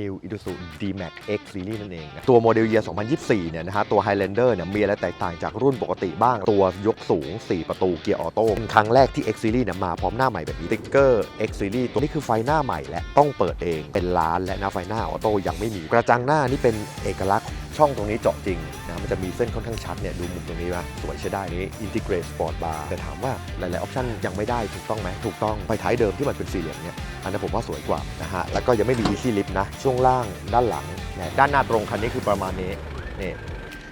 New Isuzu D-Max X Series นั่นเองนะตัวโมเดลเยียร์ 2024 เนี่ยนะฮะตัว Highlander เนี่ยมีอะไรแตกต่างจากรุ่นปกติบ้าง ตัวยกสูง 4 ประตูเกียร์ออโต้ครั้งแรกที่ X Series เนี่ยมาพร้อมหน้าใหม่แบบนี้ติ๊กเกอร์ X Series ตัวนี้คือไฟหน้าใหม่และต้องเปิดเองเป็นล้านและหน้าไฟหน้าออโต้ยังไม่มีกระจังหน้านี่เป็นเอกลักษณ์ ช่องตรงนี้เจาะจริงนะมันจะมีเส้นค่อนข้างชัดเนี่ยดูมุมตรงนี้นะสวยใช้ได้นี้ Integrate Sport Bar แต่ถามว่าหลาย ๆ ออปชั่นยังไม่ได้ถูกต้องไหมถูกต้องไฟท้ายเดิมที่มันเป็นสี่เหลี่ยมเนี่ยอันนั้นผมว่าสวยกว่านะฮะแล้วก็ยังไม่มี easy lift นะช่วงล่างด้านหลังเนี่ยด้านหน้าตรงคันนี้คือประมาณนี้นี่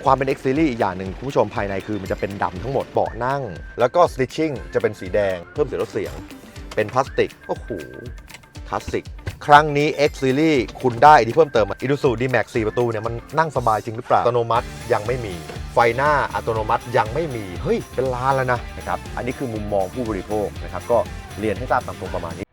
ความเป็น X Series อีกอย่างหนึ่งคุณผู้ชมภายในคือมันจะเป็นดำทั้งหมดเบาะนั่ง แล้วก็ stitching จะเป็นสีแดงเพิ่มเสียงลดเสียง เป็นพลาสติกโอ้โหคลาสสิก ครั้งนี้ X Series คุณได้ที่เพิ่มเติมอิ u ู u D-Max 4ประตูเนี่ยมันนั่งสบายจริงหรือเปล่า อัตโนมัติยังไม่มี ไฟหน้าอัตโนมัติยังไม่มี เฮ้ย เป็นล้านแล้วนะ นะครับ อันนี้คือมุมมองผู้บริโภคนะครับ ก็เรียนให้ทราบตามตรงประมาณนี้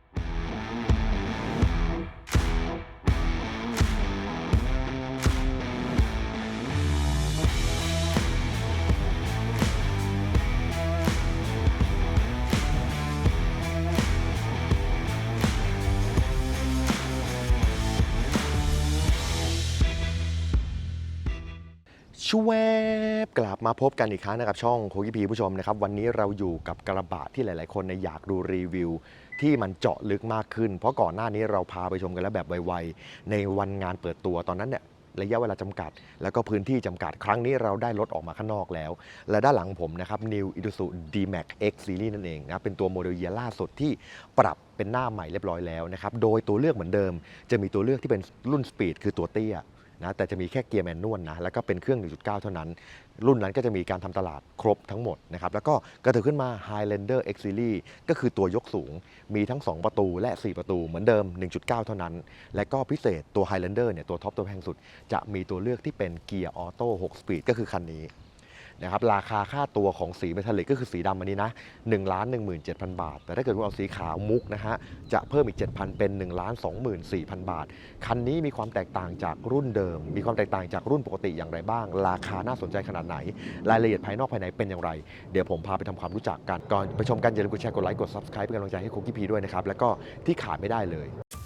มาพบกันอีกครั้งนะครับช่องโคกิพีผู้ชมนะครับวันนี้เราอยู่กับกระบะที่หลาย ๆคนเนอยากดูรีวิว ที่มันเจาะลึกมากขึ้น เพราะก่อนหน้านี้เราพาไปชมกันแล้วแบบไวๆในวันงานเปิดตัวตอนนั้นเนี่ยระยะเวลาจำกัด แล้วก็พื้นที่จำกัดครั้งนี้เราได้รถออกมาข้างนอกแล้ว และด้านหลังผมนะครับ New Isuzu D-Max X Series นั่นเองนะเป็นตัวโมเดลเยียล่าสุดที่ปรับเป็นหน้าใหม่เรียบร้อยแล้วนะครับโดยตัวเลือกเหมือนเดิม จะมีตัวเลือกที่เป็นรุ่นสปีดคือตัวเตี้ย นะแต่จะมีแค่เกียร์แมนนวลนะแล้วก็เป็นเครื่อง 1.9 เท่านั้น รุ่นนั้นก็จะมีการทำตลาดครบทั้งหมดนะครับแล้วก็กระเถิบขึ้นมา Highlander X Series ก็คือตัวยกสูงมีทั้ง 2 ประตูและ 4 ประตูเหมือนเดิม 1.9 เท่านั้น และก็พิเศษตัว Highlander เนี่ยตัวท็อปตัวแพงสุด จะมีตัวเลือกที่เป็นเกียร์ออโต้6สปีดก็คือคันนี้ นะครับราคาค่าตัวของสีเมทัลลิกก็คือสีดำอันนี้นะ1 1 7 0 0 0 บาท แต่ถ้าเกิดว่าเอาสีขาวมุกนะฮะจะเพิ่มอีก 7,000 เป็น1 2 4 0 0 0 บาท คันนี้มีความแตกต่างจากรุ่นเดิม มีความแตกต่างจากรุ่นปกติอย่างไรบ้าง ราคาน่าสนใจขนาดไหน รายละเอียดภายนอกภายในเป็นอย่างไร เดี๋ยวผมพาไปทำความรู้จักกันก่อนไปชมกันอย่าลืมกดแชร์กดไลค์กด subscribe เป็นกำลังใจให้คุกกี้พีด้วยนะครับแล้วก็ที่ขาดไม่ได้เลย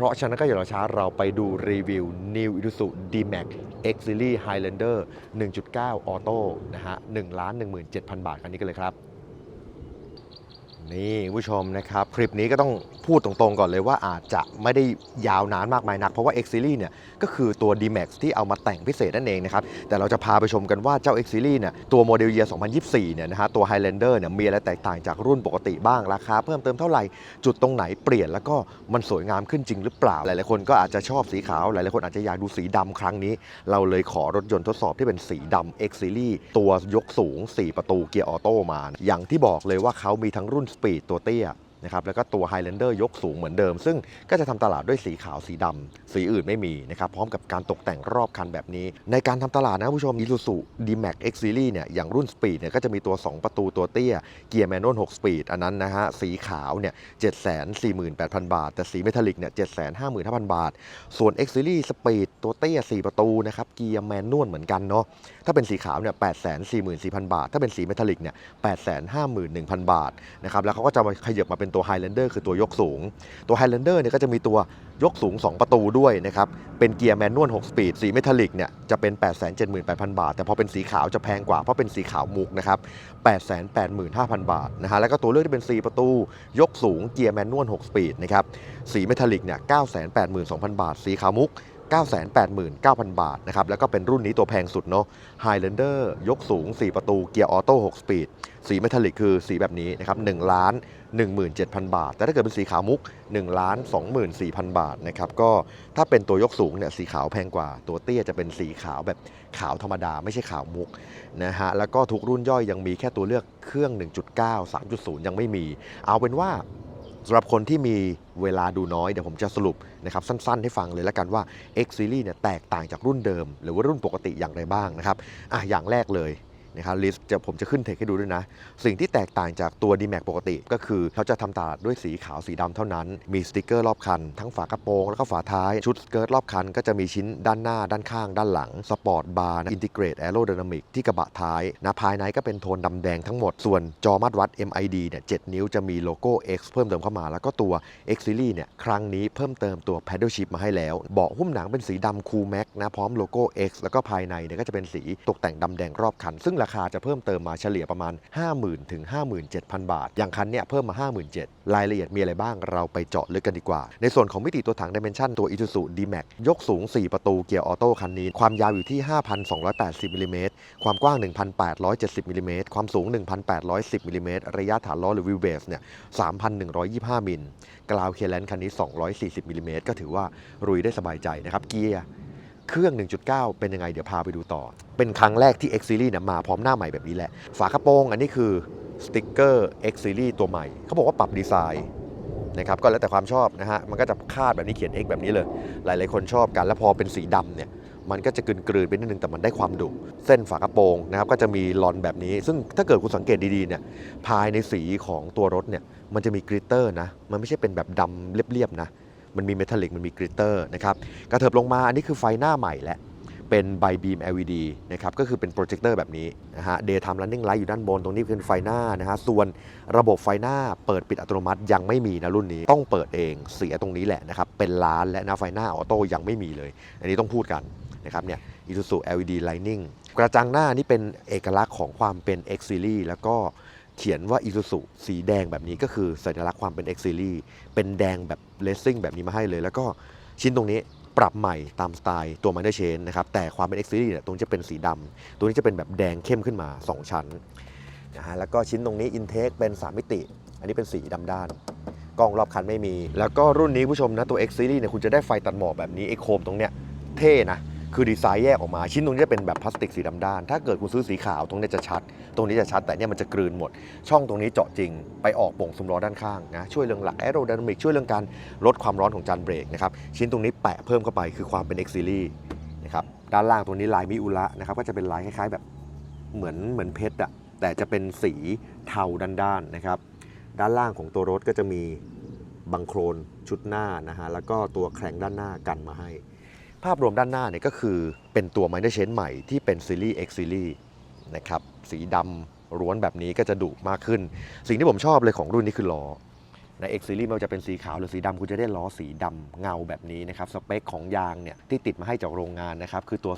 เพราะฉะนั้นก็อย่ารอช้าเราไปดูรีวิว New Isuzu D-Max X Series Highlander 1.9 Auto นะฮะ1 1 7 0 0 0 บาทคันนี้กันเลยครับ นี่ผู้ชมนะครับ คลิปนี้ก็ต้องพูดตรงๆก่อนเลยว่าอาจจะไม่ได้ยาวนานมากมายนัก เพราะว่า X Series เนี่ยก็คือตัว D-Max ที่เอามาแต่งพิเศษนั่นเองนะครับ แต่เราจะพาไปชมกันว่าเจ้า X Series เนี่ยตัวโมเดลเยียร์2024 เนี่ยนะฮะตัว Highlander เนี่ยมีอะไรแตกต่างจากรุ่นปกติบ้าง ราคาเพิ่มเติมเท่าไหร่ จุดตรงไหนเปลี่ยนแล้วก็มันสวยงามขึ้นจริงหรือเปล่า หลายๆคนก็อาจจะชอบสีขาว หลายๆคนอาจจะอยากดูสีดำครั้งนี้ เราเลยขอรถยนต์ทดสอบที่เป็นสีดำ X Series ตัวยกสูง 4 ประตูเกียร์ออโต้มา อย่างที่บอกเลยว่าเขามีทั้งรุ่นปีดตัวเตี้ย นะครับแล้วก็ตัว Highlander ยกสูงเหมือนเดิม ซึ่งก็จะทำตลาดด้วยสีขาวสีดำสีอื่นไม่มีนะครับพร้อมกับการตกแต่งรอบคันแบบนี้ ในการทำตลาดนะผู้ชม Isuzu D-Max X Series เนี่ยอย่างรุ่น Speed เนี่ยก็จะมีตัว 2 ประตูตัวเตี้ย เกียร์แมนนวล6 Speed อันนั้นนะฮะสีขาวเนี่ย748,000 บาท แต่สีเมทัลลิกเนี่ย755,000 บาท ส่วน X Series Speed ตัวเตี้ย 4 ประตูนะครับเกียร์แมนนวลเหมือนกันเนาะถ้าเป็นสีขาวเนี่ย844,000 บาท ถ้าเป็นสีเมทัลลิกเนี่ย851,000 บาทนะครับแล้วเขาก็จะมาขยับมาเป็นตัว Highlander คือตัวยกสูง ตัว Highlander เนี่ยก็จะมีตัวยกสูง 2 ประตูด้วยนะครับ เป็นเกียร์แมนนวล 6 สปีด สีเมทัลลิกเนี่ยจะเป็น 878,000 บาท แต่พอเป็นสีขาวจะแพงกว่า เพราะเป็นสีขาวมุกนะครับ 885,000 บาทนะฮะ แล้วก็ตัวเลือกที่เป็น 4 ประตู ยกสูง เกียร์แมนนวล 6 สปีดนะครับ สีเมทัลลิกเนี่ย982,000 บาท สีขาวมุก 989,000 บาทนะครับ แล้วก็เป็นรุ่นนี้ตัวแพงสุดเนาะ Highlander ยกสูง 4 ประตู เกียร์ออโต้ 6 สปีด สีเมทัลลิกคือสีแบบนี้นะครับ1ล้าน17,000 บาท แต่ถ้าเกิดเป็นสีขาวมุก1ล้าน24,000 บาทนะครับ ก็ถ้าเป็นตัวยกสูงเนี่ยสีขาวแพงกว่า ตัวเตี้ยจะเป็นสีขาวแบบขาวธรรมดาไม่ใช่ขาวมุกนะฮะ แล้วก็ทุกรุ่นย่อยยังมีแค่ตัวเลือกเครื่อง 1.9 3.0 ยังไม่มี เอาเป็นว่า สำหรับคนที่มีเวลาดูน้อย เดี๋ยวผมจะสรุปนะครับสั้นๆ ให้ฟังเลยแล้วกันว่า X Series เนี่ยแตกต่างจากรุ่นเดิม หรือว่ารุ่นปกติอย่างไรบ้างนะครับอะอย่างแรกเลย นะครับลิสต์จะผมจะขึ้นเทคให้ดูด้วยนะ สิ่งที่แตกต่างจากตัว d m a x ปกติ ก็คือเขาจะทำตลาดด้วยสีขาวสีดำเท่านั้น มีสติกเกอร์รอบคัน ทั้งฝากระโปรงแล้วก็ฝาท้าย ชุดสเกิร์ตรอบคันก็จะมีชิ้นด้านหน้า ด้านข้าง ด้านหลัง สปอร์ตบาร์อินทิเกรตแอโร d y นามิกที่กระบะท้ายนะภายในก็เป็นโทนดำแดงทั้งหมด ส่วนจอมัดวัด MID เนี่ย7นิ้วจะมีโลโก้ X เพิ่มเติมเข้ามา แล้วก็ตัว X Series เนี่ยครั้งนี้เพิ่มเติมตัว Paddle Shift มาให้แล้ว เบาะหุ้มหนังเป็นสีดำคูลแม็กนะพร้อมโลโก้ X แล้วก็ภายในเนี่ยก็จะเป็นสีตกแต่งดำแดงรอบคันซึ่งราคาจะเพิ่มเติมมาเฉลี่ยประมาณ 50,000ถึง57,000 บาท อย่างคันเนี่ยเพิ่มมา 57,000รายละเอียดมีอะไรบ้างเราไปเจาะลึกกันดีกว่า ในส่วนของมิติตัวถัง Dimension ตัว Isuzu D-Max ยกสูง 4 ประตูเกียร์ออโต้คันนี้ ความยาวอยู่ที่ 5,280มิลลิเมตรความกว้าง 1,870มิลลิเมตรความสูง 1,810มิลลิเมตรระยะฐานล้อหรือวิวเบสเนี่ย3,125มิลกราวเคลียร์แลนคันนี้ 240มิลลิเมตรก็ถือว่ารุยได้สบายใจนะครับเกียร์ เครื่อง 1.9 เป็นยังไง เดี๋ยวพาไปดูต่อ เป็นครั้งแรกที่ X Series เนี่ยมาพร้อมหน้าใหม่แบบนี้แหละ ฝากระโปรงอันนี้คือสติกเกอร์ X Series ตัวใหม่ เขาบอกว่าปรับดีไซน์นะครับก็แล้วแต่ความชอบนะฮะ มันก็จะคาดแบบนี้เขียน X แบบนี้เลย หลาย ๆ คนชอบกัน แล้วพอเป็นสีดำเนี่ย มันก็จะกลืนๆไปนิดนึง แต่มันได้ความดุ เส้นฝากระโปรงนะครับ ก็จะมีลอนแบบนี้ ซึ่งถ้าเกิดคุณสังเกตดี ๆ เนี่ย ภายในสีของตัวรถเนี่ย มันจะมีกริตเตอร์นะ มันไม่ใช่เป็นแบบดำเรียบ ๆ นะ มันมีเมทัลลิกมันมีกริตเตอร์นะครับกระเถิบลงมาอันนี้คือไฟหน้าใหม่และเป็นไบบีม LED นะครับก็คือเป็นโปรเจคเตอร์แบบนี้นะฮะ Daytime Running Light อยู่ด้านบนตรงนี้เป็นไฟหน้านะฮะส่วนระบบไฟหน้าเปิดปิดอัตโนมัติยังไม่มีนะรุ่นนี้ต้องเปิดเองเสียตรงนี้แหละนะครับเป็นล้านและนะไฟหน้าออโต้ยังไม่มีเลย อันนี้ต้องพูดกันนะครับเนี่ย Isuzu LED Lightning กระจังหน้านี่เป็นเอกลักษณ์ของความเป็น X Series แล้วก็ เขียนว่า Isuzu สีแดงแบบนี้ก็คือสัญลักษณ์ความเป็น X Series เป็นแดงแบบเลสซิ่งแบบนี้มาให้เลย แล้วก็ชิ้นตรงนี้ปรับใหม่ตามสไตล์ตัว Minor Chain นะครับ แต่ความเป็น X Series เนี่ยตรงนี้จะเป็นสีดำตัวนี้จะเป็นแบบแดงเข้มขึ้นมา 2 ชั้นนะฮะแล้วก็ชิ้นตรงนี้ Intake เป็น 3 มิติ อันนี้เป็นสีดำด้านกล้องรอบคันไม่มี แล้วก็รุ่นนี้ผู้ชมนะตัว X Series เนี่ยคุณจะได้ไฟตัดหมอกแบบนี้ไอ้โคมตรงเนี้ยเท่นะ คือดีไซน์แยกออกมา ชิ้นตรงนี้จะเป็นแบบพลาสติกสีดำด้าน ถ้าเกิดคุณซื้อสีขาวตรงนี้จะชัด ตรงนี้จะชัดแต่เนี่ยมันจะกลืนหมด ช่องตรงนี้เจาะจริง ไปออกโป่งซุ้มล้อด้านข้างนะช่วยเรื่องหลักแอโร d y นามิกช่วยเรื่องการลดความร้อนของจานเบรกนะครับชิ้นตรงนี้แปะเพิ่มเข้าไปคือความเป็น X Series นะครับด้านล่างตรงนี้ลายมิอุระนะครับก็จะเป็นลายคล้ายๆ แบบเหมือนเหมือนเพชรอะแต่จะเป็นสีเทาด้านๆนะครับด้านล่างของตัวรถก็จะมีบังโครนชุดหน้านะฮะแล้วก็ตัวแข็งด้านหน้ากันมาให้ ภาพรวมด้านหน้าเนี่ยก็คือเป็นตัว Minor Change ใหม่ที่เป็นซีรีส์ X Series นะครับสีดำร้วนแบบนี้ก็จะดุมากขึ้น สิ่งที่ผมชอบเลยของรุ่นนี้คือล้อใน X Series ไม่ว่าจะเป็นสีขาวหรือสีดำคุณจะได้ล้อสีดำเงาแบบนี้นะครับสเปคของยางเนี่ยที่ติดมาให้จากโรงงานนะครับคือตัว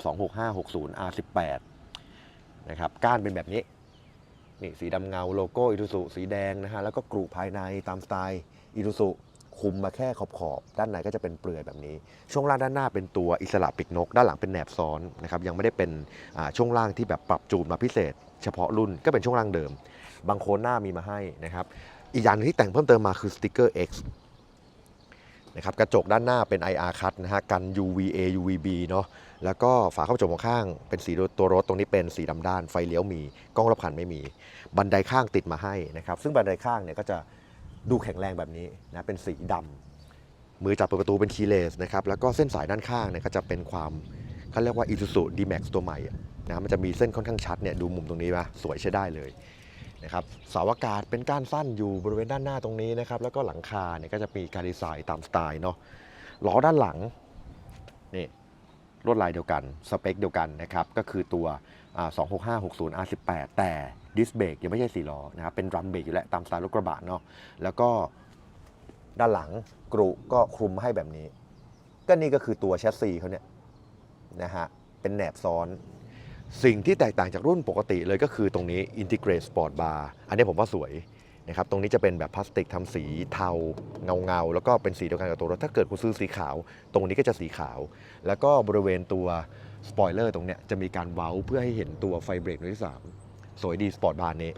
26560 R18 นะครับก้านเป็นแบบนี้นี่สีดำเงาโลโก้อิ u ุสีแดงนะฮะแล้วก็กรุภายในตามสไตล์อิ u ุ คุมมาแค่ขอบขอบๆ ด้านในก็จะเป็นเปลือยแบบนี้ ช่วงล่างด้านหน้าเป็นตัวอิสระปีกนก ด้านหลังเป็นแหนบซ้อนนะครับยังไม่ได้เป็นช่วงล่างที่แบบปรับจูนมาพิเศษ เฉพาะรุ่นก็เป็นช่วงล่างเดิม บางโคนหน้ามีมาให้นะครับอีกอย่างนึงที่แต่งเพิ่มเติมมาคือสติกเกอร์ X นะครับกระจกด้านหน้าเป็น IR cut นะฮะกัน UVA UVB เนาะแล้วก็ฝาเข้ากระจกมองข้างเป็นสีตัวรถตรงนี้เป็นสีดำด้านไฟเลี้ยวมี กล้องรอบคันไม่มี บันไดข้างติดมาให้นะครับซึ่งบันไดข้างเนี่ยก็จะ ดูแข็งแรงแบบนี้นะเป็นสีดำมือจับเปิดประตูเป็นคีเลสนะครับแล้วก็เส้นสายด้านข้างเนี่ยก็จะเป็นความเขาเรียกว่า Isuzu D-Max ตัวใหม่อะนะมันจะมีเส้นค่อนข้างชัดเนี่ยดูมุมตรงนี้ป่ะสวยใช้ได้เลยนะครับเสาอากาศเป็นก้านสั้นอยู่บริเวณด้านหน้าตรงนี้นะครับแล้วก็หลังคาเนี่ยก็จะมีการดีไซน์ตามสไตล์เนาะล้อด้านหลังนี่ลวดลายเดียวกันสเปคเดียวกันนะครับก็คือตัว 26560 R18 แต่ ดิสเบรกยังไม่ใช่4ล้อนะครับเป็นดรัมเบรกอยู่แล้วตามสไตล์รถกระบะเนาะแล้วก็ด้านหลังกรุก็คลุมให้แบบนี้ ก็นี่ก็คือตัวแชสซีเขาเนี่ยนะฮะเป็นแหนบซ้อน สิ่งที่แตกต่างจากรุ่นปกติเลยก็คือตรงนี้ Integrate Sport Bar อันนี้ผมว่าสวยนะครับตรงนี้จะเป็นแบบพลาสติกทำสีเทาเงาเงาๆแล้วก็เป็นสีเดียวกันกับตัวรถถ้าเกิดคุณซื้อสีขาว ตรงนี้ก็จะสีขาว แล้วก็บริเวณตัวสปอยเลอร์ตรงเนี้ยจะมีการเว้าเพื่อให้เห็นตัวไฟเบรกหน่วยที่สาม สวยดีสปอร์ตบาร์นี้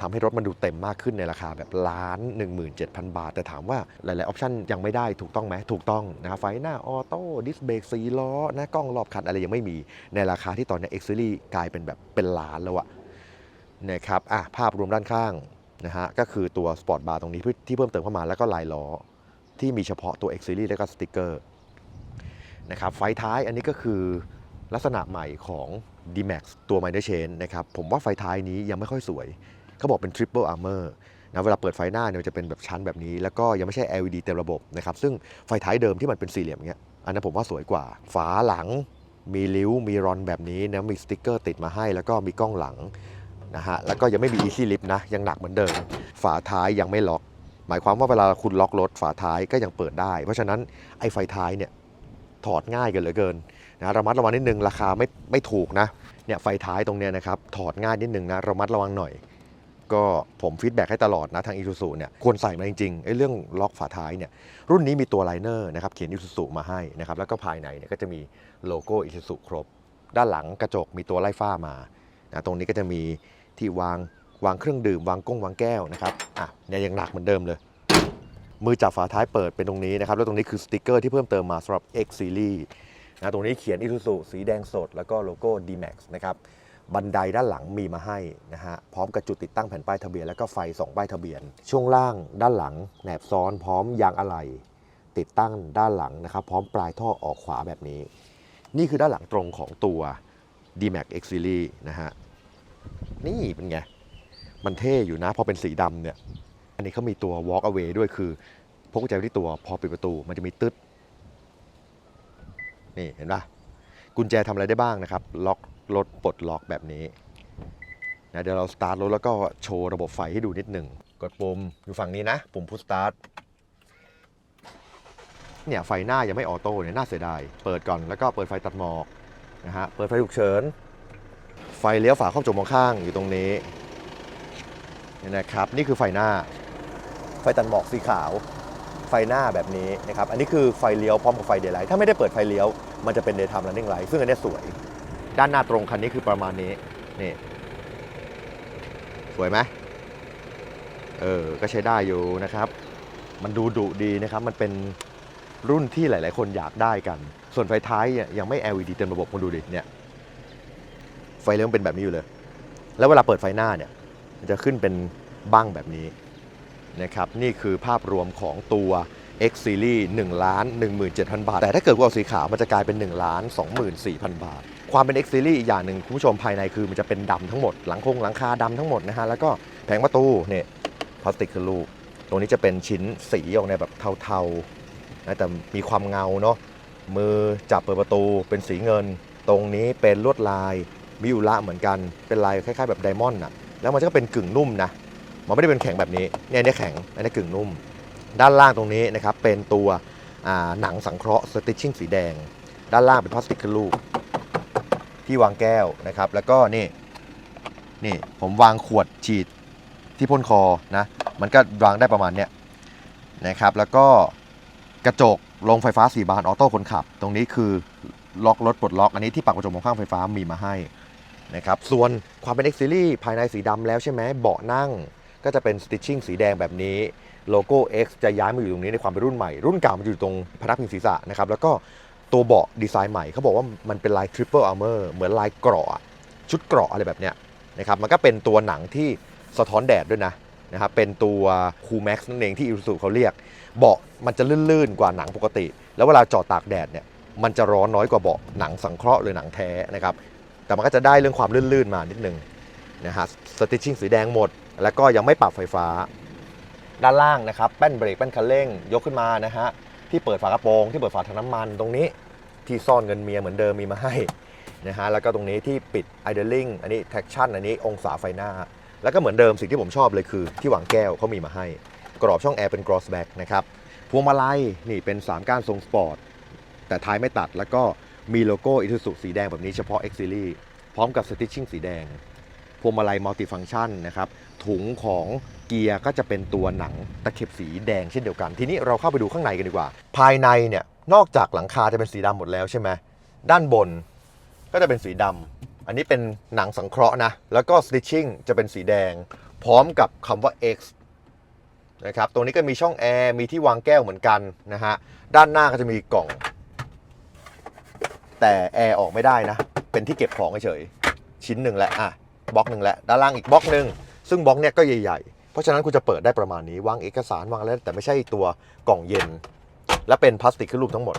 ทำให้รถมันดูเต็มมากขึ้นในราคาแบบล้าน 17,000 บาท แต่ถามว่าหลาย ๆ ออปชันยังไม่ได้ถูกต้องไหมถูกต้องนะไฟหน้าออโต้ดิสเบรกสีล้อนะกล้องรอบคันอะไรยังไม่มีในราคาที่ตอนนี้ X Series กลายเป็นแบบเป็นล้านแล้วอะนะครับอะภาพรวมด้านข้างนะฮะก็คือตัวสปอร์ตบาร์ตรงนี้ที่เพิ่มเติมเข้ามาแล้วก็ลายล้อ ที่มีเฉพาะตัว X Series แล้วก็สติกเกอร์นะครับไฟท้ายอันนี้ก็คือลักษณะใหม่ของ D-Max ตัว Minor Chain นะครับผมว่าไฟท้ายนี้ยังไม่ค่อยสวย เขาบอกเป็น Triple Armor นะเวลาเปิดไฟหน้าเนี่ยจะเป็นแบบชั้นแบบนี้ แล้วก็ยังไม่ใช่ LED เต็มระบบนะครับซึ่งไฟท้ายเดิมที่มันเป็นสี่เหลี่ยมอย่างเงี้ยอันนั้นผมว่าสวยกว่า ฝาหลังมีริ้วมีรอนแบบนี้นะมีสติกเกอร์ติดมาให้ แล้วก็มีกล้องหลังนะฮะแล้วก็ยังไม่มี Easy Lift นะยังหนักเหมือนเดิม ฝาท้ายยังไม่ล็อก หมายความว่าเวลาคุณล็อกรถฝาท้ายก็ยังเปิดได้ เพราะฉะนั้นไอ้ไฟท้ายเนี่ยถอดง่ายกันเหลือเกิน นะระมัดระวังนิดนึงราคาไม่ไม่ถูกนะเนี่ยไฟท้ายตรงเนี้ยนะครับถอดง่ายนิดนึงนะระมัดระวังหน่อย ก็ผมฟีดแบ็กให้ตลอดนะทางอี u z u เนี่ยควรใส่มาจริงๆไอ้เรื่องล็อกฝาท้ายเนี่ยรุ่นนี้มีตัวไลเนอร์นะครับเขียนอี u z u มาให้นะครับแล้วก็ภายในเนี่ยก็จะมีโลโก้อี u z u ครบ ด้านหลังกระจกมีตัวไล่ฝ้ามานะตรงนี้ก็จะมีที่วางวางเครื่องดื่มวางก้งวางแก้วนะครับอะเนี่ยยังหนักเหมือนเดิมเลย มือจับฝาท้ายเปิดเป็นตรงนี้นะครับแล้วตรงนี้คือสติกเกอร์ที่เพิ่มเติมมาสำหรับ X Series นะตรงนี้เขียน Isuzu สีแดงสด แล้วก็โลโก้ D-Max นะครับบันไดด้านหลังมีมาให้นะฮะพร้อมกับจุดติดตั้งแผ่นป้ายทะเบียนแล้วก็ไฟ 2 ป้ายทะเบียน ช่วงล่างด้านหลังแหนบซ้อนพร้อมยางอะไหล่ติดตั้งด้านหลังนะครับพร้อมปลายท่อออกขวาแบบนี้ นี่คือด้านหลังตรงของตัว D-Max X Series นะฮะนี่เป็นไง มันเท่อยู่นะ พอเป็นสีดำเนี่ย อันนี้เขามีตัว walk away ด้วยคือพกกุญแจไว้ที่ตัวพอปิดประตู มันจะมีตึ๊ด นี่เห็นปะกุญแจทำอะไรได้บ้างนะครับ ล็อกรถปลดล็อกแบบนี้นะเดี๋ยวเราสตาร์ทรถแล้วก็โชว์ระบบไฟให้ดูนิดหนึ่งกดปุ่มอยู่ฝั่งนี้นะ ปุ่มพุชสตาร์ทเนี่ยไฟหน้ายังไม่ออโต้เนี่ยน่าเสียดาย เปิดก่อนแล้วก็เปิดไฟตัดหมอกนะฮะเปิดไฟฉุกเฉิน ไฟเลี้ยวฝาครอบจมมองข้างอยู่ตรงนี้นี่นะครับ นี่คือไฟหน้า ไฟตัดหมอกสีขาว ไฟหน้าแบบนี้นะครับ อันนี้คือไฟเลี้ยวพร้อมกับไฟเดย์ไลท์ ถ้าไม่ได้เปิดไฟเลี้ยว มันจะเป็น daytime running light ซึ่งอันนี้สวย ด้านหน้าตรงคันนี้คือประมาณนี้ นี่ สวยไหมเออ ก็ใช้ได้อยู่นะครับ มันดูดุดีนะครับ มันเป็นรุ่นที่หลาย ๆ คนอยากได้กัน ส่วนไฟท้ายยังไม่ LED เต็มระบบคุณดูดิ เนี่ย ไฟเลี้ยวเป็นแบบนี้อยู่เลย แล้วเวลาเปิดไฟหน้าเนี่ย มันจะขึ้นเป็นบั้งแบบนี้ นะครับนี่คือภาพรวมของตัว X Series 1ล้าน17,000 บาท แต่ถ้าเกิดว่าเอาสีขาวมันจะกลายเป็น1ล้าน24,000 บาท ความเป็น X Series อีกอย่างหนึ่งคุณผู้ชมภายในคือมันจะเป็นดำทั้งหมด หลังคงหลังคาดำทั้งหมดนะฮะแล้วก็แผงประตูเนี่ยพลาสติกคือลูก ตรงนี้จะเป็นชิ้นสีออกในแบบเทาๆนะแต่มีความเงาเนาะมือจับเปิดประตูเป็นสีเงิน ตรงนี้เป็นลวดลายมิอุระเหมือนกันเป็นลายคล้ายๆ แบบไดมอนด์น่ะแล้วมันก็เป็นกึ่งนุ่มนะ มันไม่ได้เป็นแข็งแบบนี้เนี่ยเนี่ยแข็งอันนี้กึ่งนุ่ม ด้านล่างตรงนี้นะครับเป็นตัวหนังสังเคราะห์สติชชิ่งสีแดง ด้านล่างเป็นพลาสติกขึ้นลูก ที่วางแก้วนะครับ แล้วก็นี่นี่ผมวางขวดฉีดที่พ่นคอนะมันก็วางได้ประมาณเนี้ยนะครับแล้วก็กระจกลงไฟฟ้า 4 บานออโต้คนขับ ตรงนี้คือล็อกรถปลดล็อกอันนี้ที่ปักกระจกมองข้างไฟฟ้ามีมาให้นะครับส่วนความเป็น X Series ภายในสีดำแล้วใช่ไหมเบาะนั่ง ก็จะเป็นสติชชิ่งสีแดงแบบนี้โลโก้ X จะย้ายมาอยู่ตรงนี้ในความเป็นรุ่นใหม่ รุ่นเก่ามันอยู่ตรงพนักพิงศีรษะนะครับแล้วก็ตัวเบาะดีไซน์ใหม่เขาบอกว่ามันเป็นลาย Triple Armor เหมือนลายเกราะชุดเกราะอะไรแบบเนี้ยนะครับมันก็เป็นตัวหนังที่สะท้อนแดดด้วยนะนะครับเป็นตัว Cool Max นั่นเองที่อิ s u เขาเรียก เบาะมันจะลื่นๆกว่าหนังปกติ แล้วเวลาจอดตากแดดเนี่ยมันจะร้อนน้อยกว่าเบาะหนังสังเคราะห์หรือหนังแท้นะครับแต่มันก็จะได้เรื่องความลื่นๆมานิดนึงนะฮะสติชชิ่งสีแดงหมด แล้วก็ยังไม่ปรับไฟฟ้า ด้านล่างนะครับแป้นเบรกแป้นคันเร่งยกขึ้นมานะฮะที่เปิดฝากระโปรงที่เปิดฝาถังน้ำมันตรงนี้ที่ซ่อนเงินเมียเหมือนเดิมมีมาให้นะฮะแล้วก็ตรงนี้ที่ปิด idling อันนี้ traction อันนี้องศาไฟหน้า แล้วก็เหมือนเดิมสิ่งที่ผมชอบเลยคือ ที่หวางแก้วเขามีมาให้ กรอบช่องแอร์เป็น cross back นะครับพวงมาลัยนี่เป็น 3 ก้านทรงสปอร์ต แต่ท้ายไม่ตัดแล้วก็มีโลโก้อิ u z u สีแดงแบบนี้เฉพาะ X Series พร้อมกับสติชชิ่งสีแดง พวงมาลัยมัลติฟัง c t ชันนะครับถุงของเกียร์ก็จะเป็นตัวหนังตะเข็บสีแดงเช่นเดียวกัน ทีนี้เราเข้าไปดูข้างในกันดีกว่า ภายในเนี่ยนอกจากหลังคาจะเป็นสีดำหมดแล้วใช่ไหมด้านบนก็จะเป็นสีดำอันนี้เป็นหนังสังเคราะห์นะ แล้วก็สติชชิ่งจะเป็นสีแดง พร้อมกับคำว่า X นะครับตรงนี้ก็มีช่องแอร์มีที่วางแก้วเหมือนกันนะฮะด้านหน้าก็จะมีกล่อง แต่แอร์ออกไม่ได้นะ เป็นที่เก็บของเฉยชิ้นหนึ่งแหละอะ บล็อกหนึ่งและด้านล่างอีกบล็อกหนึ่งซึ่งบล็อกเนี้ยก็ใหญ่เพราะฉะนั้นคุณจะเปิดได้ประมาณนี้วางเอกสารวางอะไรแต่ไม่ใช่ตัวกล่องเย็น และเป็นพลาสติกขึ้นรูปทั้งหมด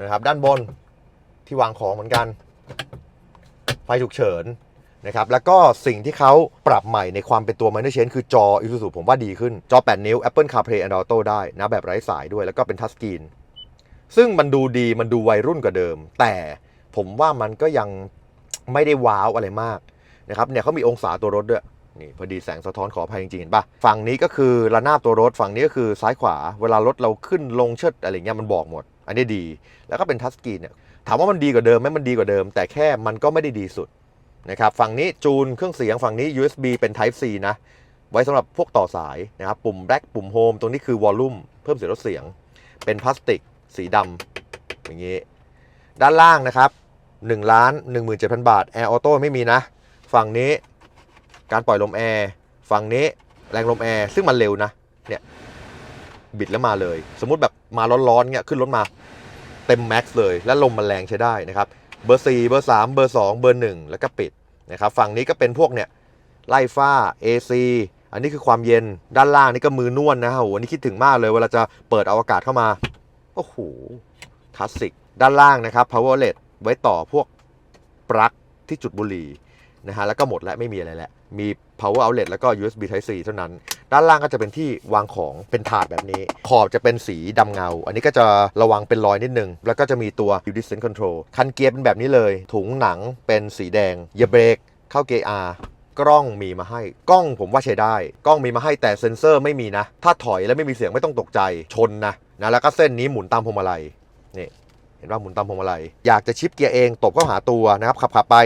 นะครับ ด้านบนที่วางของเหมือนกัน ไฟฉุกเฉินนะครับแล้วก็สิ่งที่เขาปรับใหม่ในความเป็นตัว minor change คือจอ Isuzu ผมว่าดีขึ้น จอ 8 นิ้ว Apple CarPlay and Auto ได้นะแบบไร้สายด้วยแล้วก็เป็นทัชสกรีนซึ่งมันดูดีมันดูวัยรุ่นกว่าเดิม แต่ผมว่ามันก็ยังไม่ได้ว้าวอะไรมาก นะครับเนี่ยเขามีองศาตัวรถด้วยนี่พอดีแสงสะท้อนขออภัยจริงๆเห็นปะฝั่งนี้ก็คือระนาบตัวรถ ฝั่งนี้ก็คือซ้ายขวา เวลารถเราขึ้นลงเชิดอะไรเงี้ยมันบอกหมด อันนี้ดี แล้วก็เป็นทัชสกรีนเนี่ยถามว่ามันดีกว่าเดิมไหมมันดีกว่าเดิม แต่แค่มันก็ไม่ได้ดีสุดนะครับฝั่งนี้จูนเครื่องเสียงฝั่งนี้ USB เป็น Type C นะ ไว้สำหรับพวกต่อสายนะครับปุ่มแบล็กปุ่มโฮมตรงนี้คือวอลลุ่มเพิ่มเสียงลดเสียง เป็นพลาสติก สีดำอย่างนี้ ด้านล่างนะครับ1ล้าน17,000 บาทแอร์ออโต้ไม่มีนะ ฝั่งนี้การปล่อยลมแอร์ฝั่งนี้แรงลมแอร์ซึ่งมันเร็วนะเนี่ยบิดแล้วมาเลย สมมุติแบบมาร้อนๆเงี้ยขึ้นรถมาเต็มแม็กซ์เลย และลมมันแรงใช้ได้นะครับเบอร์4เบอร์3เบอร์2เบอร์1แล้วก็ปิดนะครับฝั่งนี้ก็เป็นพวกเนี่ยไล่ฟ้า AC อันนี้คือความเย็นด้านล่างนี่ก็มือนวลนะฮะโหอันนี้คิดถึงมากเลยเวลาจะเปิดเอาอากาศเข้ามาโอ้โหคลาสสิกด้านล่างนะครับ power outlet ไว้ต่อพวกปลั๊กที่จุดบุหรี่ นะฮะแล้วก็หมดแล้วไม่มีอะไรแล้วมี power outlet แล้วก็ USB Type C เท่านั้น ด้านล่างก็จะเป็นที่วางของเป็นถาดแบบนี้ ขอบจะเป็นสีดำเงา อันนี้ก็จะระวังเป็นรอยนิดนึง แล้วก็จะมีตัว Hill Descent Control คันเกียร์เป็นแบบนี้เลย ถุงหนังเป็นสีแดงเยียบเบรกเข้าเกียร์ R กล้องมีมาให้ กล้องผมว่าใช้ได้ กล้องมีมาให้แต่เซ็นเซอร์ไม่มีนะ ถ้าถอยแล้วไม่มีเสียงไม่ต้องตกใจชนนะนะแล้วก็เส้นนี้หมุนตามพวงมาลัยนี่เห็นว่าหมุนตามพวงมาลัยอยากจะชิปเกียร์เองตบเข้าหาตัวนะครับขับขับไป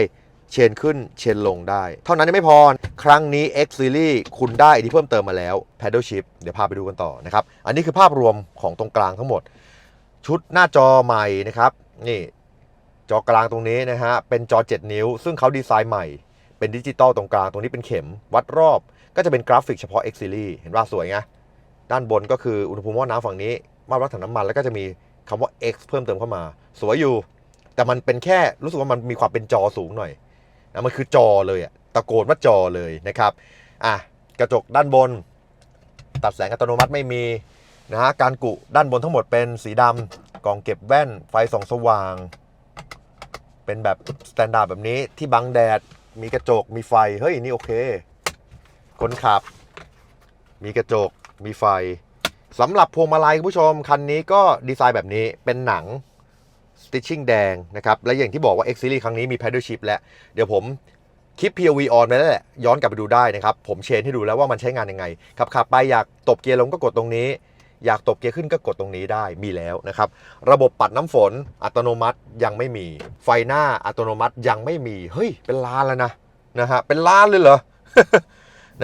เชนขึ้นเชนลงได้ เท่านั้นยังไม่พอ ครั้งนี้ X Series คุณได้อันที่เพิ่มเติมมาแล้ว Paddle Shift เดี๋ยวพาไปดูกันต่อนะครับ อันนี้คือภาพรวมของตรงกลางทั้งหมด ชุดหน้าจอใหม่นะครับ นี่จอกลางตรงนี้นะฮะ เป็นจอ 7 นิ้ว ซึ่งเขาดีไซน์ใหม่ เป็นดิจิตอลตรงกลาง ตรงนี้เป็นเข็มวัดรอบ ก็จะเป็นกราฟิกเฉพาะ X Series เห็นว่าสวยไง ด้านบนก็คืออุณหภูมิหม้อน้ำฝั่งนี้ มาตรวัดถังน้ำมันแล้วก็จะมีคำว่า X เพิ่มเติมเข้ามา สวยอยู่ แต่มันเป็นแค่รู้สึกว่ามันมีความเป็นจอสูงหน่อย นะมันคือจอเลยอะตะโกนว่าจอเลยนะครับอะกระจกด้านบน ตัดแสงอัตโนมัติไม่มีนะฮะการกุด้านบนทั้งหมดเป็นสีดำกล่องเก็บแว่นไฟส่องสว่าง เป็นแบบสแตนดาร์ดแบบนี้ที่บังแดดมีกระจกมีไฟ เฮ้ย นี่โอเค คนขับ มีกระจกมีไฟสำหรับพวงมาลัยคุณผู้ชม คันนี้ก็ดีไซน์แบบนี้เป็นหนัง stitching แดงนะครับ และอย่างที่บอกว่า X Series ครั้งนี้มี paddle shift แล้ว เดี๋ยวผมคลิป POV on ไปแล้วแหละ ย้อนกลับไปดูได้นะครับ ผมเชนให้ดูแล้วว่ามันใช้งานยังไงขับขับไปอยากตบเกียร์ลงก็กดตรงนี้ อยากตบเกียร์ขึ้นก็กดตรงนี้ได้มีแล้วนะครับ ระบบปัดน้ำฝนอัตโนมัติยังไม่มี ไฟหน้าอัตโนมัติยังไม่มี เฮ้ย เป็นล้านแล้วนะนะฮะเป็นล้านเลยเหรอ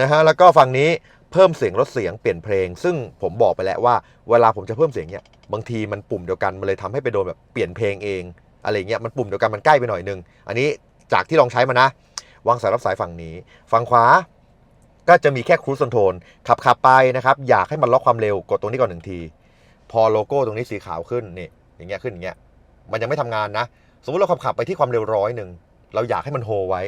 นะฮะแล้วก็ฝั่งนี้เพิ่มเสียงลดเสียงเปลี่ยนเพลง ซึ่งผมบอกไปแล้วว่า เวลาผมจะเพิ่มเสียงเนี่ยบางทีมันปุ่มเดียวกันมันเลยทำให้ไปโดนแบบเปลี่ยนเพลงเองอะไรเงี้ยมันปุ่มเดียวกันมันใกล้ไปหน่อยนึง อันนี้จากที่ลองใช้มานะวางสายรับสายฝั่งนี้ ฝั่งขวาก็จะมีแค่ครู i คอนโทรลขับขับไปนะครับ อยากให้มันล็อกความเร็วกดตรงนี้ก่อนหนึ่งที พอโลโก้ตรงนี้สีขาวขึ้นนี่อย่างเงี้ยขึ้นอย่างเงี้ยมันยังไม่ทำงานนะ สมมติเราขับขับไปที่ความเร็วร้อยหนึ่งเราอยากให้มันโฮไว้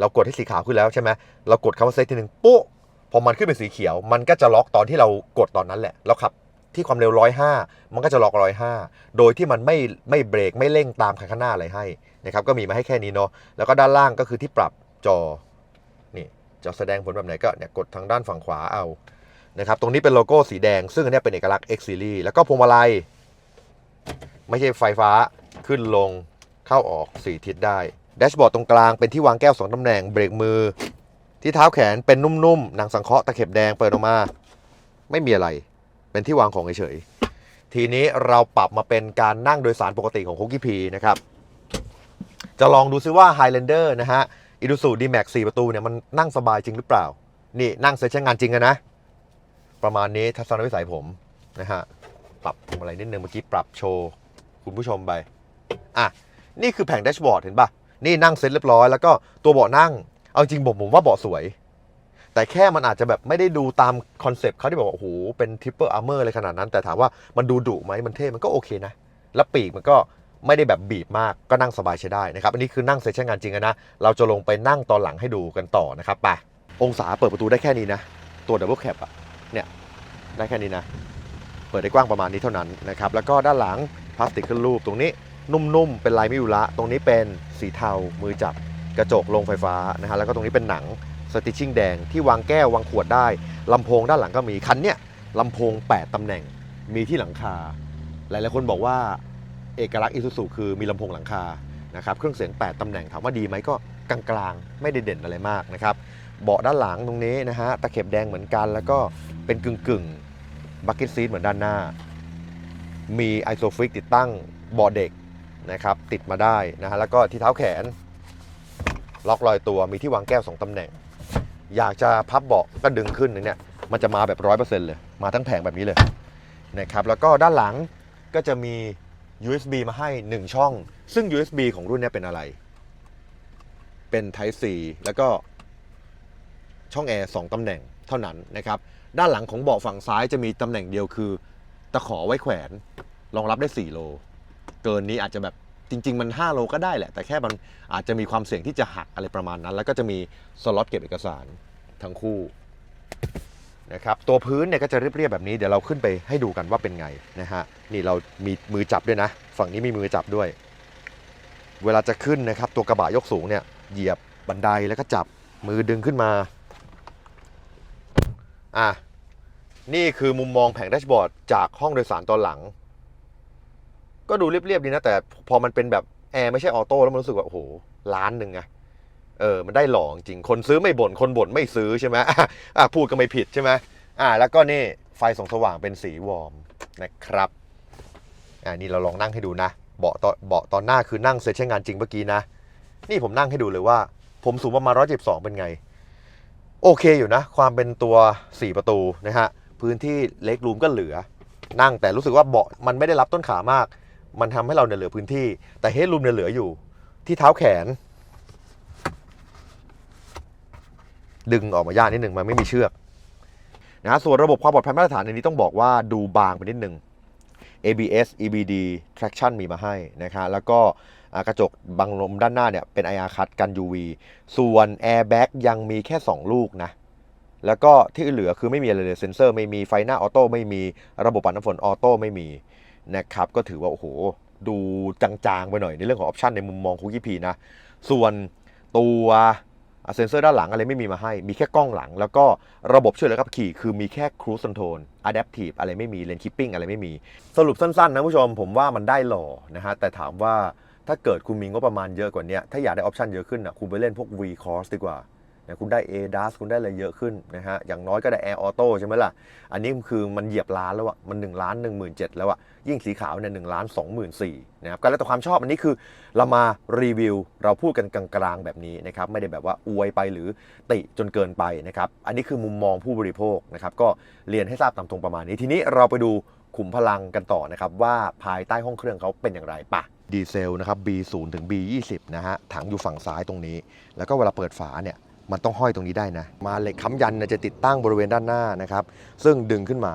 เรากดให้สีขาวขึ้นแล้วใช่ไหมเรากดคำว่าเซตทีหนึ่งปุ๊พอมันขึ้นเป็นสีเขียว มันก็จะล็อกตอนที่เรากดตอนนั้นแหละเราขับ ที่ความเร็วร้อยห้ามันก็จะล็อกร้อยห้าโดยที่มันไม่ไม่เบรกไม่เร่งตามคันข้างหน้าอะไรให้นะครับก็มีมาให้แค่นี้เนาะแล้วก็ด้านล่างก็คือที่ปรับจอนี่จะแสดงผลแบบไหนก็เนี่ยกดทางด้านฝั่งขวาเอานะครับตรงนี้เป็นโลโก้สีแดง ซึ่งอันนี้เป็นเอกลักษณ์ X Series แล้วก็พวงมาลัย ไม่ใช่ไฟฟ้าขึ้นลงเข้าออก4ทิศได้แดชบอร์ดตรงกลางเป็นที่วางแก้ว2ตำแหน่งเบรกมือ ที่เท้าแขนเป็นนุ่มๆหนังสังเคราะห์ตะเข็บแดงเปิดออกมา ไม่มีอะไร เป็นที่วางของเฉยๆทีนี้เราปรับมาเป็นการนั่งโดยสารปกติของคุกกี้พีนะครับจะลองดูซิว่า Highlander นะฮะอิดูสูดีแม็ก4ประตูเนี่ยมันนั่งสบายจริงหรือเปล่า นี่นั่งเซ็ตใช้งานจริงอะนะ ประมาณนี้ทัศนวิสัยผมนะฮะปรับอะไรนิดนึงเมื่อกี้ปรับโชว์ คุณผู้ชมไป อะ นี่คือแผงแดชบอร์ดเห็นปะนี่นั่งเซ็ตเรียบร้อยแล้วก็ตัวเบาะนั่ง เอาจริงผมผมว่าเบาะสวย แต่แค่มันอาจจะแบบไม่ได้ดูตามคอนเซปต์เขาที่บอกว่าโอ้โหเป็นทริปเปอร์อาร์เมอร์อะไรขนาดนั้น แต่ถามว่ามันดูดุไหมมันเท่มันก็โอเคนะ แล้วปีกมันก็ไม่ได้แบบบีบมากก็นั่งสบายใช้ได้นะครับ อันนี้คือนั่งเซ็ตใช้งานจริงนะ เราจะลงไปนั่งตอนหลังให้ดูกันต่อนะครับไปองศาเปิดประตูได้แค่นี้นะ ตัวดับเบิลแคปอะเนี่ยได้แค่นี้นะ เปิดได้กว้างประมาณนี้เท่านั้นนะครับแล้วก็ด้านหลังพลาสติกขึ้นรูปตรงนี้นุ่มๆเป็นลายมิวระตรงนี้เป็นสีเทามือจับกระจกลงไฟฟ้านะฮะแล้วก็ตรงนี้เป็นหนัง สติชชิ่งแดงที่วางแก้ววางขวดได้ลำโพงด้านหลังก็มีคันเนี้ยลำโพง 8ตำแหน่งมีที่หลังคา หลายๆคนบอกว่าเอกลักษณ์อิซูซูคือมีลำโพงหลังคานะครับเครื่องเสียง 8ตำแหน่งถามว่าดีไหมก็กลางๆ ไม่ได้เด่นอะไรมากนะครับเบาะด้านหลังตรงนี้นะฮะตะเข็บแดงเหมือนกัน แล้วก็เป็นกึ่งๆบักเก็ตซีทเหมือนด้านหน้า มีไอโซฟิกติดตั้งเบาะเด็กนะครับติดมาได้นะฮะแล้วก็ที่เท้าแขน ล็อกลอยตัวมีที่วางแก้ว 2ตำแหน่ง อยากจะพับเบาะก็ดึงขึ้นเนี่ยมันจะมาแบบร้อยเปอร์เซ็นต์เลย มาทั้งแผงแบบนี้เลยนะครับแล้วก็ด้านหลังก็จะมี USB มาให้ 1 ช่อง ซึ่ง USB ของรุ่นนี้เป็นอะไร เป็น Type C แล้วก็ช่องแอร์2ตำแหน่งเท่านั้นนะครับด้านหลังของเบาะฝั่งซ้ายจะมีตำแหน่งเดียวคือ ตะขอไว้แขวนรองรับได้ 4 โล เกินนี้อาจจะแบบ จริง ๆ มัน 5 โลก็ได้แหละ แต่แค่มันอาจจะมีความเสี่ยงที่จะหักอะไรประมาณนั้น แล้วก็จะมีสล็อตเก็บเอกสารทั้งคู่นะครับตัวพื้นเนี่ยก็จะเรียบๆแบบนี้เดี๋ยวเราขึ้นไปให้ดูกันว่าเป็นไงนะฮะนี่เรามีมือจับด้วยนะ ฝั่งนี้มีมือจับด้วย เวลาจะขึ้นนะครับ ตัวกระบะยกสูงเนี่ยเหยียบบันไดแล้วก็จับมือดึงขึ้นมาอะนี่คือมุมมองแผงแดชบอร์ดจากห้องโดยสารตอนหลัง ก็ดูเรียบๆดีนะ แต่พอมันเป็นแบบแอร์ไม่ใช่ออโต้แล้วมันรู้สึกว่าโอ้โหล้านหนึ่งไงเออมันได้หล่อจริงคนซื้อไม่บ่นคนบ่นไม่ซื้อใช่ไหมอะพูดก็ไม่ผิดใช่ไหมอ่าแล้วก็นี่ไฟส่องสว่างเป็นสีวอร์มนะครับอ่านี่เราลองนั่งให้ดูนะ เบาะตอนเบาะตอนหน้าคือนั่งเสร็จใช้งานจริงเมื่อกี้นะ นี่ผมนั่งให้ดูเลยว่า ผมสูงประมาณ112เป็นไง โอเคอยู่นะ ความเป็นตัว4ประตูนะฮะพื้นที่เล็กรูมก็เหลือ นั่งแต่รู้สึกว่าเบาะมันไม่ได้รับต้นขามาก มันทำให้เราเนี่ยเหลือพื้นที่ แต่เฮดรูมเนี่ยเหลืออยู่ ที่เท้าแขน ดึงออกมายากนิดหนึ่งมันไม่มีเชือกนะฮะส่วนระบบความปลอดภัยมาตรฐานในนี้ต้องบอกว่าดูบางไปนิดหนึ่ง ABS EBD traction มีมาให้นะครับแล้วก็กระจกบังลมด้านหน้าเนี่ยเป็น IR คัดกัน UV ส่วน Airbag ยังมีแค่ 2 ลูกนะ แล้วก็ที่เหลือคือไม่มีอะไรเลย เซ็นเซอร์ไม่มีไฟหน้าออโต้ไม่มีระบบปัดน้ำฝนออโต้ไม่มี นะครับก็ถือว่าโอ้โหดูจางๆไปหน่อยในเรื่องของออปชันในมุมมองคุกกี้พีนะ ส่วนตัวเซนเซอร์ด้านหลังอะไรไม่มีมาให้ มีแค่กล้องหลัง แล้วก็ระบบช่วยเหลือขับขี่ คือมีแค่ Cruise Control Adaptive อะไรไม่มี Lane Keeping อะไรไม่มี สรุปสั้นๆนะผู้ชมผมว่ามันได้หล่อนะฮะ แต่ถามว่าถ้าเกิดคุณมีงบประมาณเยอะกว่านี้ถ้าอยากได้ออปชันเยอะขึ้นนะคุณไปเล่นพวก V Cross ดีกว่านะคุณได้ ADAS คุณได้อะไรเยอะขึ้นนะฮะอย่างน้อยก็ได้ Air Auto ใช่ไหมล่ะ อันนี้คือมันเหยียบล้านแล้วอะมัน1ล้าน1 7 0 0 0แล้วอะ ยิ่งสีขาวเนี่ยหนึ่งล้านสองหมื่นสี่นะครับก็แล้วแต่ความชอบอันนี้คือเรามารีวิว เราพูดกันกลางๆแบบนี้นะครับไม่ได้แบบว่าอวยไปหรือติจนเกินไปนะครับอันนี้คือมุมมองผู้บริโภคนะครับก็เรียนให้ทราบตามตรงประมาณนี้ทีนี้เราไปดูขุมพลังกันต่อนะครับว่าภายใต้ห้องเครื่องเขาเป็นอย่างไรปะดีเซลนะครับ B0 ถึง B20 นะฮะถังอยู่ฝั่งซ้ายตรงนี้ แล้วก็เวลาเปิดฝาเนี่ยมันต้องห้อยตรงนี้ได้นะ มาเหล็กค้ำยันจะติดตั้งบริเวณด้านหน้านะครับ ซึ่งดึงขึ้นมา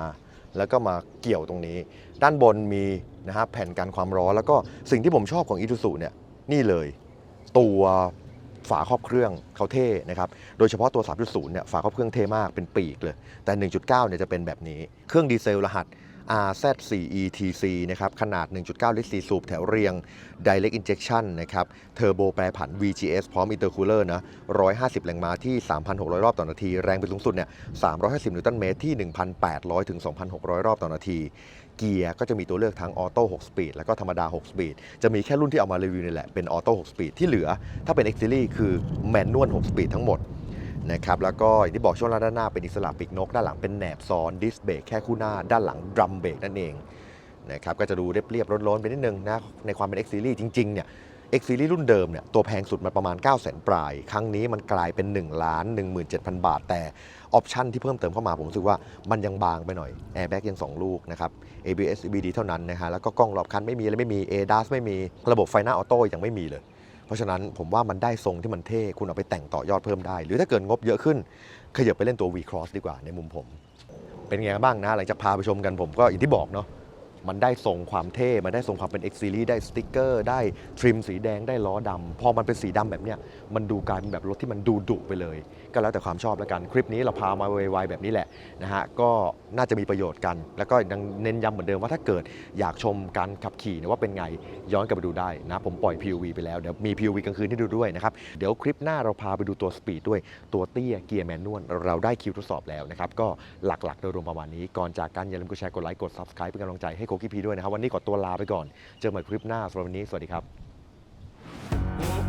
แล้วก็มาเกี่ยวตรงนี้ ด้านบนมีนะฮะแผ่นกันความร้อน แล้วก็สิ่งที่ผมชอบของอีทูสุเนี่ยนี่เลย ตัวฝาครอบเครื่องเขาเท่นะครับ โดยเฉพาะตัว 3.0 เนี่ยฝาครอบเครื่องเท่มากเป็นปีกเลย แต่ 1.9 เนี่ยจะเป็นแบบนี้ เครื่องดีเซลรหัส RZ4ETC นะครับขนาด 1.9 ลิตร 4 สูบแถวเรียง Direct Injection นะครับเทอร์โบแปรผัน VGS พร้อม Intercooler นะ 150 แรงม้าที่ 3,600 รอบต่อนาที แรงบิดสูงสุดเนี่ย 350 นิวตันเมตรที่ 1,800 ถึง 2,600 รอบต่อนาที เกียร์ก็จะมีตัวเลือกทั้งออโต้6สปีดแล้วก็ธรรมดา 6 สปีด จะมีแค่รุ่นที่เอามารีวิวนี่แหละเป็นออโต้6สปีดที่เหลือ ถ้าเป็น X Series คือแมนนวล6สปีดทั้งหมด นะครับแล้วก็อย่างที่บอกช่วงล่างด้านหน้าเป็นอิสระปีกนก ด้านหลังเป็นแหนบซ้อนดิสเบรกแค่คู่หน้า ด้านหลังดรัมเบรกนั่นเองนะครับก็จะดูเรียบๆร้อนๆไปนิดนึงนะในความเป็น X Series จริงๆเนี่ย X Series รุ่นเดิมเนี่ยตัวแพงสุดมันประมาณ 9 0 0 0 0ปลาย ครั้งนี้มันกลายเป็น1ล้าน17,000 บาท แต่ออปชันที่เพิ่มเติมเข้ามาผมรู้สึกว่ามันยังบางไปหน่อย Airbag ยัง 2 ลูกนะครับ ABS EBD เท่านั้นนะฮะแล้วก็กล้องรอบคันไม่มีอะไรไม่มี ADAS ไม่มีระบบไฟหน้าออโต้ยังไม่มีเลย เพราะฉะนั้นผมว่ามันได้ทรงที่มันเท่ คุณเอาไปแต่งต่อยอดเพิ่มได้ หรือถ้าเกิดงบเยอะขึ้น ขยับไปเล่นตัว V Cross ดีกว่าในมุมผม เป็นไงบ้างนะ หลังจากพาไปชมกันผมก็อย่างที่บอกเนาะ มันได้ทรงความเท่ มันได้ทรงความเป็น X Series ได้สติกเกอร์ได้ทริมสีแดงได้ล้อดำพอมันเป็นสีดำแบบเนี้ยมันดูกลายเป็นแบบรถที่มันดูดุไปเลย ก็แล้วแต่ความชอบแล้วกัน คลิปนี้เราพามาไวๆแบบนี้แหละนะฮะก็น่าจะมีประโยชน์กัน แล้วก็ยังเน้นย้ำเหมือนเดิมว่าถ้าเกิดอยากชมการขับขี่เนี่ยว่าเป็นไงย้อนกลับไปดูได้นะผมปล่อย POV ไปแล้วเดี๋ยวมี POV กลางคืนให้ดูด้วยนะครับเดี๋ยวคลิปหน้าเราพาไปดูตัวสปีดด้วยตัวเตี้ยเกียร์แมนนวลเราได้คิวทดสอบแล้วนะครับก็หลักๆโดยรวมประมาณนี้ก่อนจากกันอย่าลืมกดแชร์กดไลค์กด Subscribe เป็นกำลังใจให้โกกิพีด้วยนะครับ วันนี้ขอตัวลาไปก่อน เจอกันใหม่คลิปหน้าสำหรับวันนี้ สวัสดีครับ